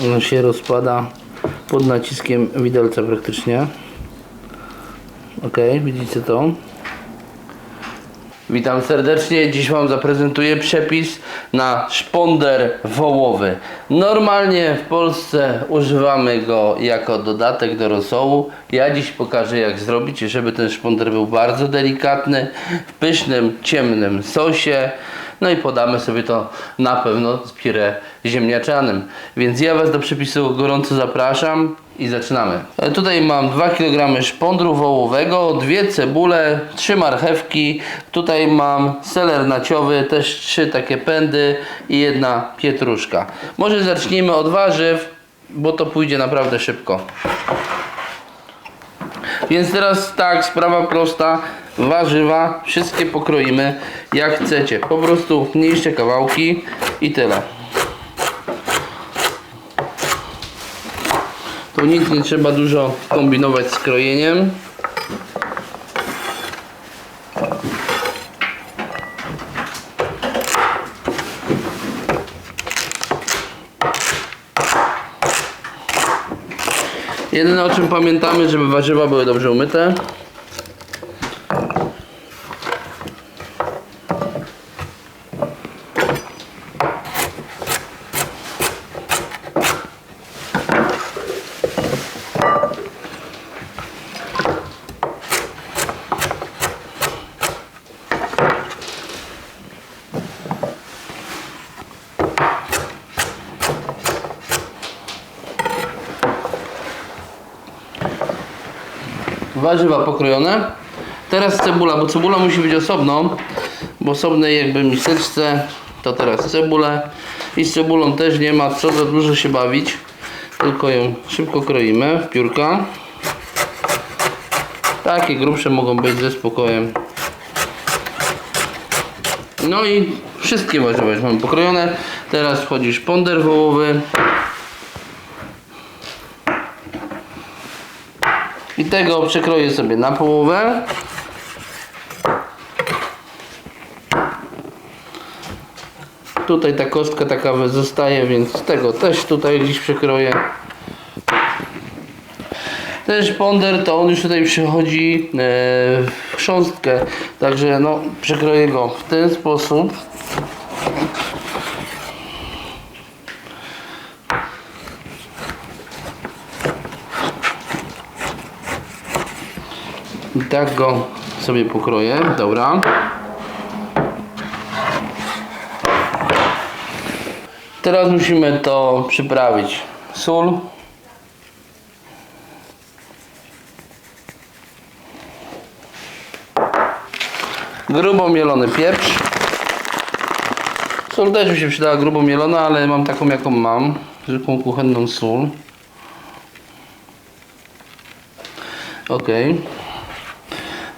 On się rozpada pod naciskiem widelca praktycznie. Ok, widzicie to? Witam serdecznie. Dziś Wam zaprezentuję przepis na szponder wołowy. Normalnie w Polsce używamy go jako dodatek do rosołu. Ja dziś pokażę jak zrobić, żeby ten szponder był bardzo delikatny, w pysznym, ciemnym sosie. No i podamy sobie to na pewno z pire ziemniaczanym. Więc ja Was do przepisu gorąco zapraszam i zaczynamy. E, Tutaj mam 2 kg szpondru wołowego, dwie cebule, trzy marchewki. Tutaj mam seler naciowy, też trzy takie pędy i jedna pietruszka. Może zacznijmy od warzyw, bo to pójdzie naprawdę szybko. Więc teraz tak, sprawa prosta. Warzywa wszystkie pokroimy jak chcecie. Po prostu mniejsze kawałki i tyle. Tu nic nie trzeba dużo kombinować z krojeniem. Jedyne o czym pamiętamy, żeby warzywa były dobrze umyte. Warzywa pokrojone. Teraz cebula, bo cebula musi być osobno, bo osobnej jakby miseczce to teraz cebulę i z cebulą też nie ma co za dużo się bawić, tylko ją szybko kroimy w piórka. Takie grubsze mogą być ze spokojem. No i wszystkie warzywa już mamy pokrojone. Teraz wchodzi szponder wołowy. Tego przekroję sobie na połowę. Tutaj ta kostka taka zostaje, więc tego też tutaj gdzieś przekroję. Ten szponder to on już tutaj przechodzi e, w chrząstkę, także no przekroję go w ten sposób. I tak go sobie pokroję. Dobra. Teraz musimy to przyprawić. Sól. Grubo mielony pieprz. Sól też mi się przydała grubo mielona, ale mam taką jaką mam. Zwykłą kuchenną sól. Okej.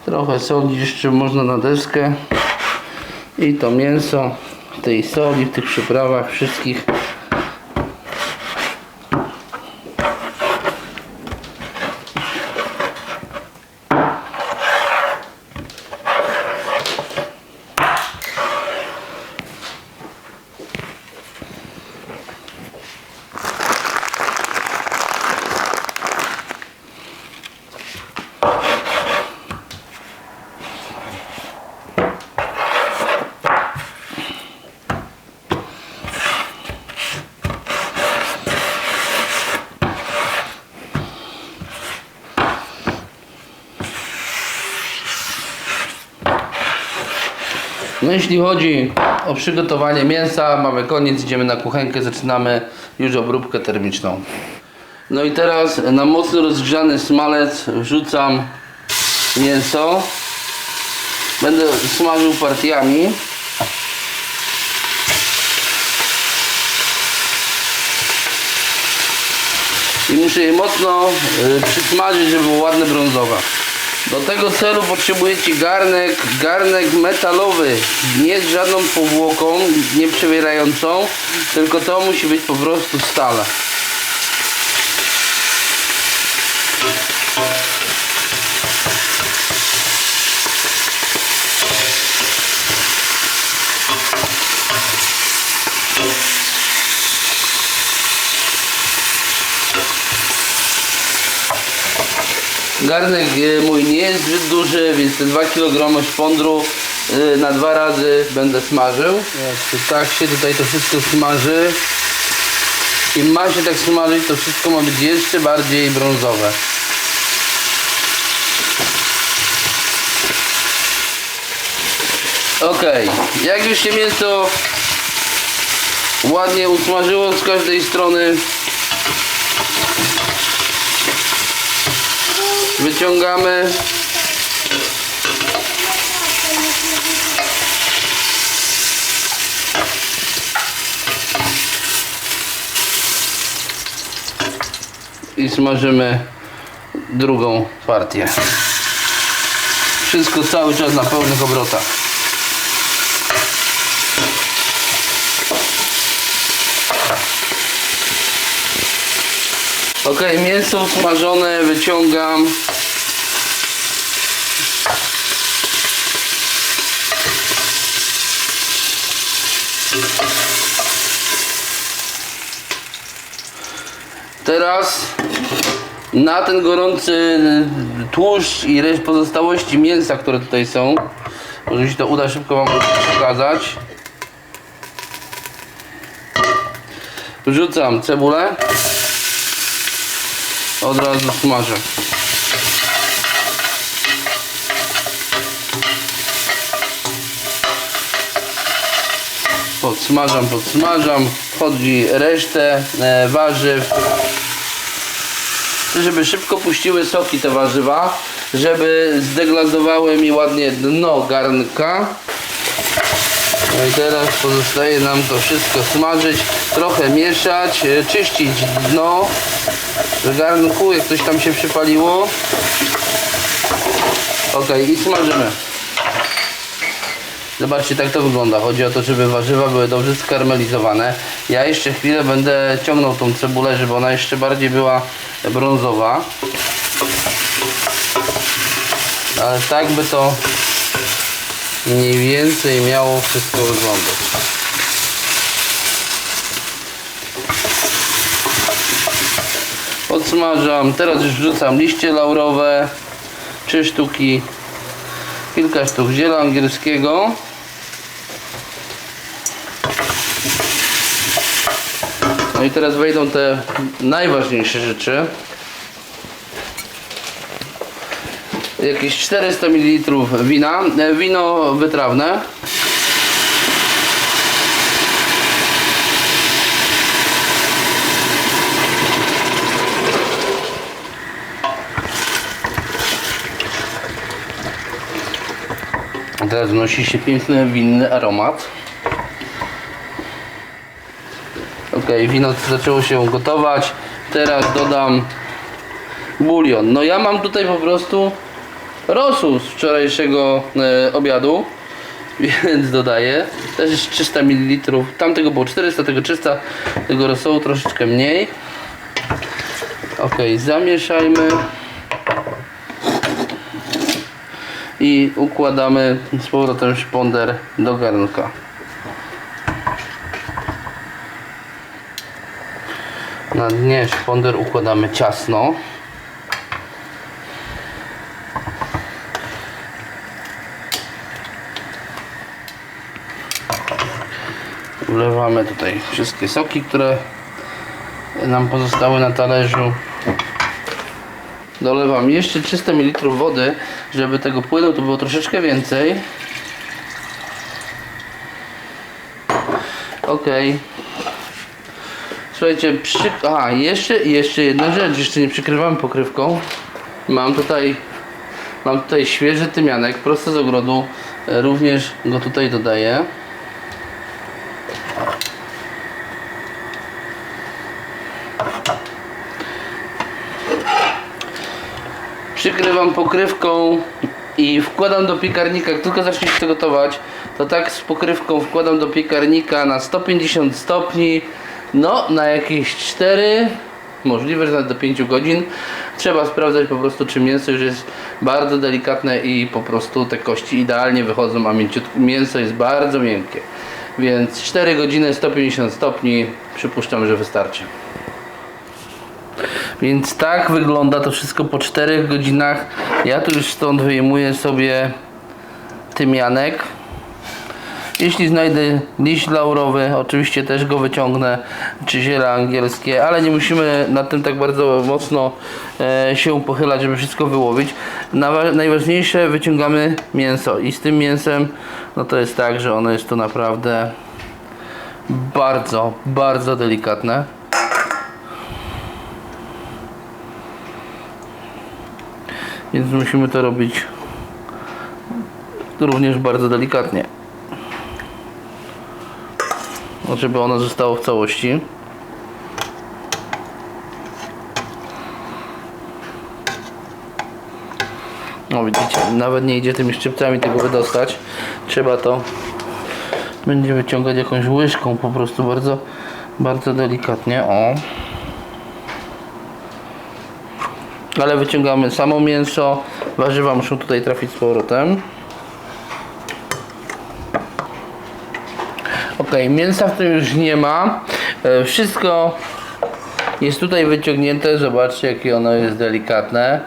Trochę soli jeszcze można na deskę. I to mięso tej soli, w tych przyprawach wszystkich. No jeśli chodzi o przygotowanie mięsa, mamy koniec, idziemy na kuchenkę, zaczynamy już obróbkę termiczną. No i teraz na mocno rozgrzany smalec wrzucam mięso. Będę smażył partiami. I muszę je mocno y, przysmażyć, żeby było ładne brązowe. Do tego celu potrzebujecie garnek, garnek metalowy, nie z żadną powłoką, nie przewierającą, tylko to musi być po prostu stale. Garnek e, mój nie jest zbyt duży, więc te 2 kg szpondru e, na dwa razy będę smażył. Tak się tutaj to wszystko smaży. I ma się tak smażyć, to wszystko ma być jeszcze bardziej brązowe. Ok, jak już się mięso ładnie usmażyło z każdej strony, wyciągamy. I smażymy drugą partię. Wszystko cały czas na pełnych obrotach. Ok, mięso smażone wyciągam. Teraz na ten gorący tłuszcz i resztę pozostałości mięsa, które tutaj są, może się to uda szybko Wam pokazać. Wrzucam cebulę. Od razu smażę. Podsmażam, podsmażam. Wchodzi resztę e, warzyw. Żeby szybko puściły soki te warzywa, żeby zdeglazowały mi ładnie dno garnka. No i teraz pozostaje nam to wszystko smażyć, trochę mieszać, e, czyścić dno w garnku, jak coś tam się przypaliło. Ok, i smażymy. Zobaczcie, tak to wygląda. Chodzi o to, żeby warzywa były dobrze skarmelizowane. Ja jeszcze chwilę będę ciągnął tą cebulę, żeby ona jeszcze bardziej była brązowa. Ale tak by to mniej więcej miało wszystko wyglądać. Podsmażam. Teraz już wrzucam liście laurowe. Trzy sztuki. Kilka sztuk ziela angielskiego. I teraz wejdą te najważniejsze rzeczy. Jakieś 400 ml wina. E, Wino wytrawne. Teraz wnosi się piękny winny aromat. Ok, wino zaczęło się gotować. Teraz dodam bulion. No ja mam tutaj po prostu rosół z wczorajszego e, obiadu. Więc dodaję. Też jest 300 ml. Tamtego było 400, tego 300. Tego rosołu troszeczkę mniej. Ok, zamieszajmy. i układamy z powrotem szponder do garnka. Na dnie szponder układamy ciasno. Wlewamy tutaj wszystkie soki, które nam pozostały na talerzu. Dolewam jeszcze 300 ml wody, żeby tego płynu tu było troszeczkę więcej. Ok. Słuchajcie, przy... Jeszcze, jeszcze jedna rzecz, jeszcze nie przykrywamy pokrywką. Mam tutaj, mam tutaj świeży tymianek, prosto z ogrodu. E, Również go tutaj dodaję. przykrywam pokrywką i wkładam do piekarnika, jak tylko zacznie się to gotować, to tak z pokrywką wkładam do piekarnika na 150 stopni, no na jakieś 4, możliwe, że nawet do 5 godzin. Trzeba sprawdzać po prostu, czy mięso już jest bardzo delikatne i po prostu te kości idealnie wychodzą, a mięso jest bardzo miękkie. Więc 4 godziny, 150 stopni, przypuszczam, że wystarczy. Więc tak wygląda to wszystko po 4 godzinach. Ja tu już stąd wyjmuję sobie tymianek. Jeśli znajdę liść laurowy, oczywiście też go wyciągnę, czy ziele angielskie, ale nie musimy nad tym tak bardzo mocno e, się pochylać, żeby wszystko wyłowić. Najważniejsze, wyciągamy mięso i z tym mięsem, no to jest tak, że ono jest to naprawdę bardzo, bardzo delikatne. Więc musimy to robić również bardzo delikatnie. No, żeby ono zostało w całości. No widzicie, nawet nie idzie tymi szczypcami tego wydostać. Trzeba to będzie wyciągać jakąś łyżką po prostu bardzo, bardzo delikatnie. O. Ale wyciągamy samo mięso, warzywa muszą tutaj trafić z powrotem. Ok, mięsa w tym już nie ma. E, Wszystko jest tutaj wyciągnięte. Zobaczcie, jakie ono jest delikatne.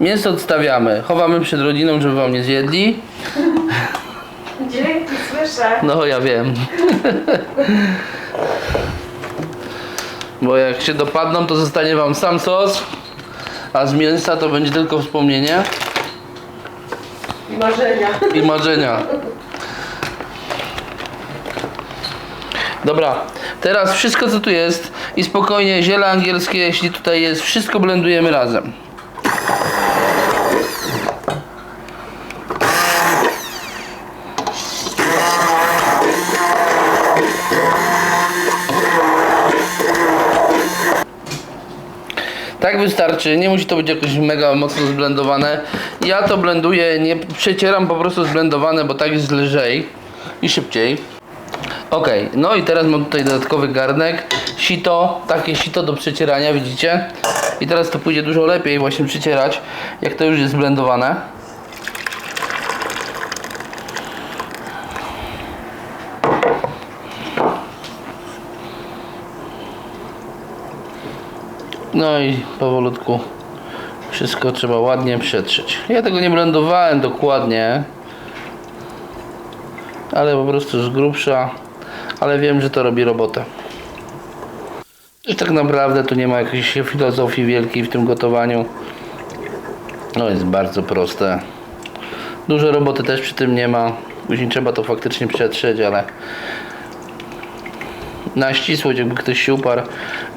Mięso odstawiamy. Chowamy przed rodziną, żeby wam nie zjedli. Dzięki, słyszę. No, ja wiem. Bo jak się dopadną, to zostanie wam sam sos, a z mięsa to będzie tylko wspomnienie I marzenia. i marzenia. Dobra, teraz wszystko co tu jest i spokojnie ziele angielskie, jeśli tutaj jest, wszystko blendujemy razem. Tak wystarczy, nie musi to być jakoś mega mocno zblendowane. Ja to blenduję, nie przecieram po prostu zblendowane, bo tak jest lżej i szybciej. Ok, no i teraz mam tutaj dodatkowy garnek, sito, takie sito do przecierania, widzicie? I teraz to pójdzie dużo lepiej właśnie przecierać, jak to już jest zblendowane. No i powolutku wszystko trzeba ładnie przetrzeć. Ja tego nie blendowałem dokładnie, ale po prostu z grubsza, ale wiem, że to robi robotę. I tak naprawdę tu nie ma jakiejś filozofii wielkiej w tym gotowaniu. No jest bardzo proste. Dużo roboty też przy tym nie ma. Później trzeba to faktycznie przetrzeć, ale na ścisłość, jakby ktoś się uparł,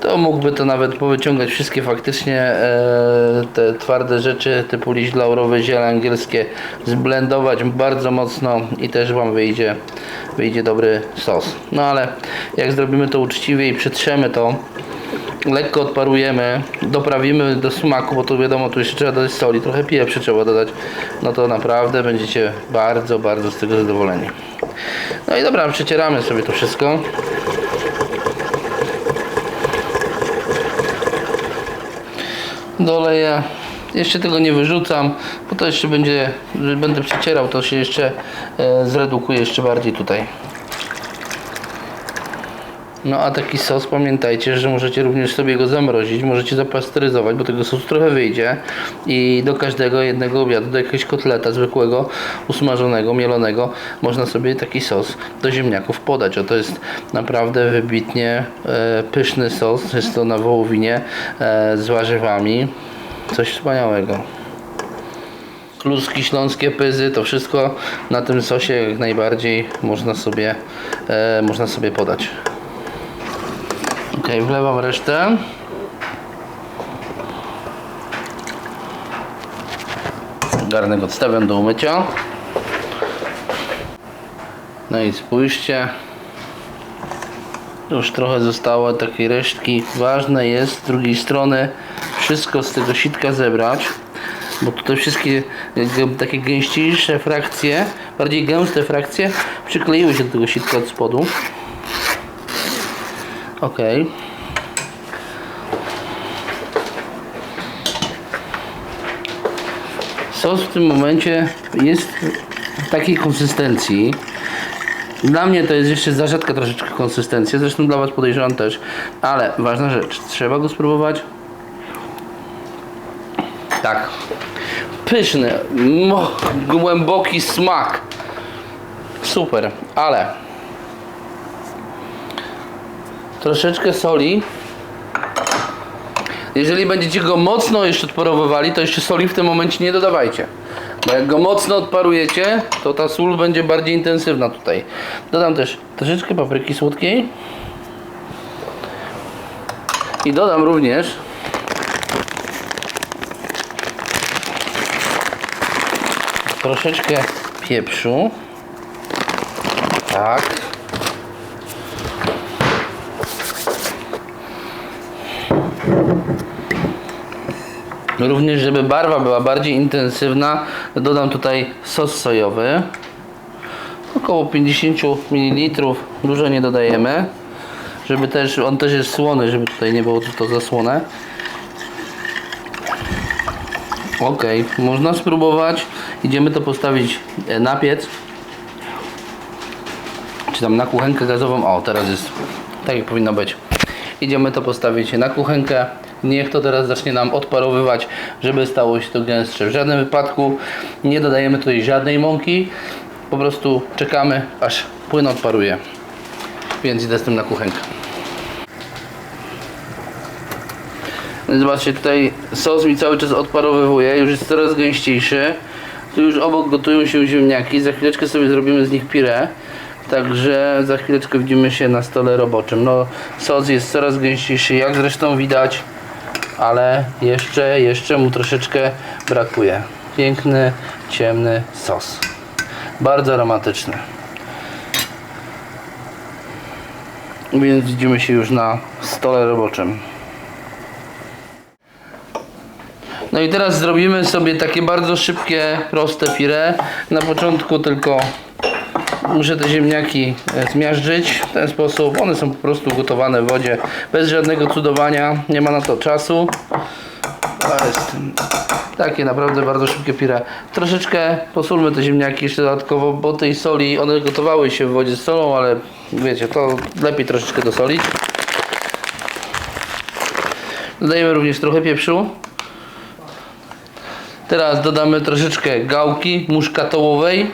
to mógłby to nawet powyciągać wszystkie faktycznie e, te twarde rzeczy typu liść laurowy, ziele angielskie, zblendować bardzo mocno i też Wam wyjdzie, wyjdzie dobry sos. No ale jak zrobimy to uczciwie i przetrzemy to, lekko odparujemy, doprawimy do smaku, bo to wiadomo, tu jeszcze trzeba dodać soli, trochę pieprzy trzeba dodać, no to naprawdę będziecie bardzo, bardzo z tego zadowoleni. No i dobra, przecieramy sobie to wszystko. Doleję. Jeszcze tego nie wyrzucam, bo to jeszcze będzie, będę przecierał, to się jeszcze e, zredukuje jeszcze bardziej tutaj. No a taki sos pamiętajcie, że możecie również sobie go zamrozić, możecie zapasteryzować, bo tego sosu trochę wyjdzie i do każdego jednego obiadu, do jakiegoś kotleta zwykłego, usmażonego, mielonego, można sobie taki sos do ziemniaków podać. O to jest naprawdę wybitnie e, pyszny sos, jest to na wołowinie e, z warzywami, coś wspaniałego kluski śląskie, pyzy, to wszystko na tym sosie jak najbardziej można sobie, e, można sobie podać. Ok, wlewam resztę. Garnek odstawiam do umycia. No i spójrzcie. Już trochę zostało takiej resztki. Ważne jest z drugiej strony wszystko z tego sitka zebrać. Bo tutaj wszystkie takie gęściejsze frakcje, bardziej gęste frakcje przykleiły się do tego sitka od spodu. Ok. Sos w tym momencie jest w takiej konsystencji. Dla mnie to jest jeszcze za rzadka troszeczkę konsystencja, zresztą dla Was podejrzewam też, ale ważna rzecz, trzeba go spróbować Tak. Pyszny, głęboki smak. Super, ale troszeczkę soli. Jeżeli będziecie go mocno jeszcze odparowywali, to jeszcze soli w tym momencie nie dodawajcie. Bo jak go mocno odparujecie, to ta sól będzie bardziej intensywna tutaj. Dodam też troszeczkę papryki słodkiej. I dodam również troszeczkę pieprzu. Tak. Również, żeby barwa była bardziej intensywna, dodam tutaj sos sojowy. Około 50 ml, dużo nie dodajemy. Żeby też, on też jest słony, żeby tutaj nie było to zasłone. Ok, można spróbować. Idziemy to postawić e, na piec. Czy tam na kuchenkę gazową. O, teraz jest tak jak powinno być. Idziemy to postawić na kuchenkę. Niech to teraz zacznie nam odparowywać, żeby stało się to gęstsze. W żadnym wypadku nie dodajemy tutaj żadnej mąki. Po prostu czekamy, aż płyn odparuje. Więc idę z tym na kuchenkę. Zobaczcie, tutaj sos mi cały czas odparowywuje, już jest coraz gęściejszy. Tu już obok gotują się ziemniaki, za chwileczkę sobie zrobimy z nich pire. Także za chwileczkę widzimy się na stole roboczym. No, sos jest coraz gęściejszy, jak zresztą widać, ale jeszcze, jeszcze mu troszeczkę brakuje. Piękny, ciemny sos. Bardzo aromatyczny. Więc widzimy się już na stole roboczym. No i teraz zrobimy sobie takie bardzo szybkie, proste pire. Na początku tylko muszę te ziemniaki e, zmiażdżyć w ten sposób. One są po prostu gotowane w wodzie, bez żadnego cudowania, nie ma na to czasu. To jest takie naprawdę bardzo szybkie pire. Troszeczkę posolmy te ziemniaki jeszcze dodatkowo, bo tej soli, one gotowały się w wodzie z solą, ale wiecie, to lepiej troszeczkę dosolić. Dodajemy również trochę pieprzu. Teraz dodamy troszeczkę gałki muszkatołowej.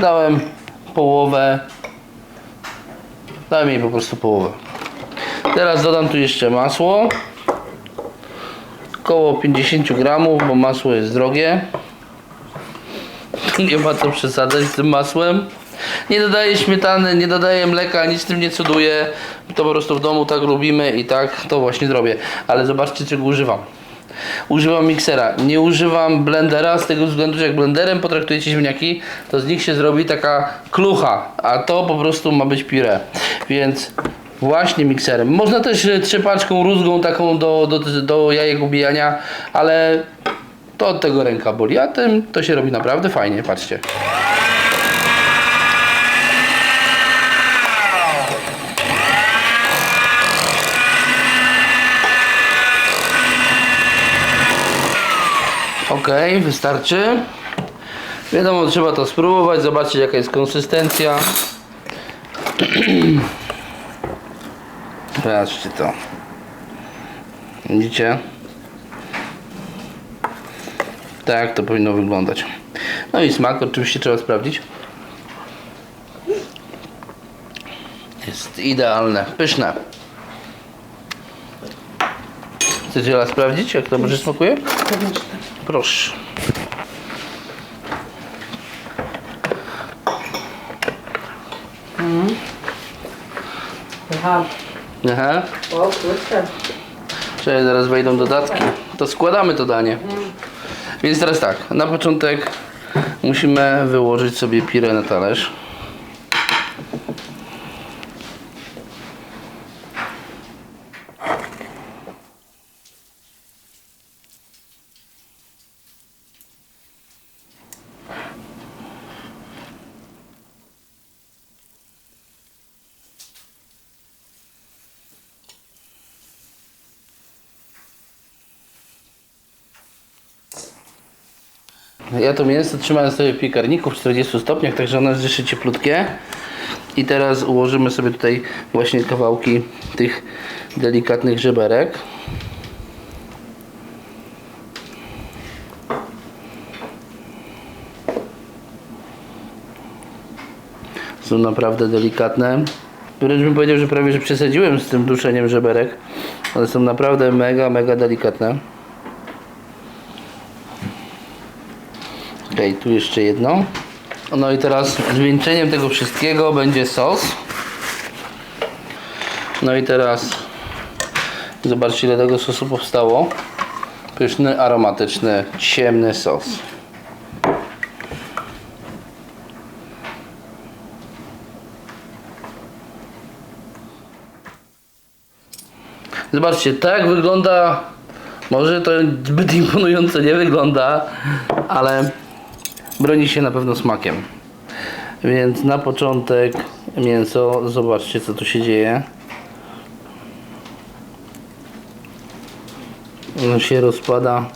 Dałem połowę. Dałem jej po prostu połowę. Teraz dodam tu jeszcze masło. Około 50 gramów, bo masło jest drogie. Nie ma co przesadzać z tym masłem. Nie dodaję śmietany, nie dodaję mleka, nic tym nie cuduję. To po prostu w domu tak lubimy i tak to właśnie zrobię. Ale zobaczcie czego używam. Używam miksera, nie używam blendera z tego względu, że jak blenderem potraktujecie ziemniaki, to z nich się zrobi taka klucha, a to po prostu ma być pire. Więc właśnie mikserem. Można też e, trzepaczką rózgą taką do, do, do jajek ubijania, ale to od tego ręka boli, a tym to się robi naprawdę fajnie, patrzcie. Wystarczy. Wiadomo, trzeba to spróbować, zobaczyć jaka jest konsystencja. Patrzcie to. Widzicie? Tak to powinno wyglądać. No i smak oczywiście trzeba sprawdzić. Jest idealne, pyszne. Chcecie raz sprawdzić, jak to może smakuje? Proszę. Aha. Aha. O kurczę. Czyli zaraz wejdą dodatki. To składamy to danie. Więc teraz tak, na początek musimy wyłożyć sobie pirę na talerz. Ja to mięso trzymałem sobie w piekarniku w 40 stopniach, także ono jest jeszcze cieplutkie. I teraz ułożymy sobie tutaj właśnie kawałki tych delikatnych żeberek. Są naprawdę delikatne. Wręcz bym powiedział, że prawie że przesadziłem z tym duszeniem żeberek. One są naprawdę mega, mega delikatne. Okej, tu jeszcze jedno. No i teraz zwieńczeniem tego wszystkiego będzie sos. No i teraz zobaczcie ile tego sosu powstało. Pyszny, aromatyczny, ciemny sos. Zobaczcie, tak wygląda. Może to zbyt imponująco nie wygląda, ale broni się na pewno smakiem. Więc na początek mięso. Zobaczcie, co tu się dzieje. Ono się rozpada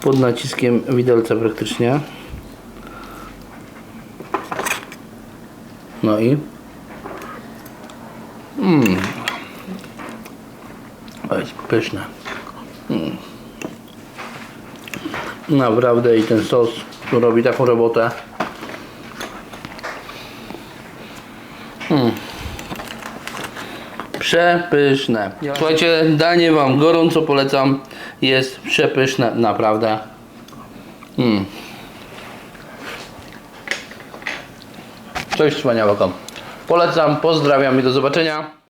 pod naciskiem widelca praktycznie. No i. To jest pyszne. Mm. Naprawdę i ten sos tu robi taką robotę. Mm. Przepyszne. Słuchajcie, danie Wam gorąco polecam. Jest przepyszne, naprawdę. Mm. Coś wspaniałego. Polecam, pozdrawiam i do zobaczenia.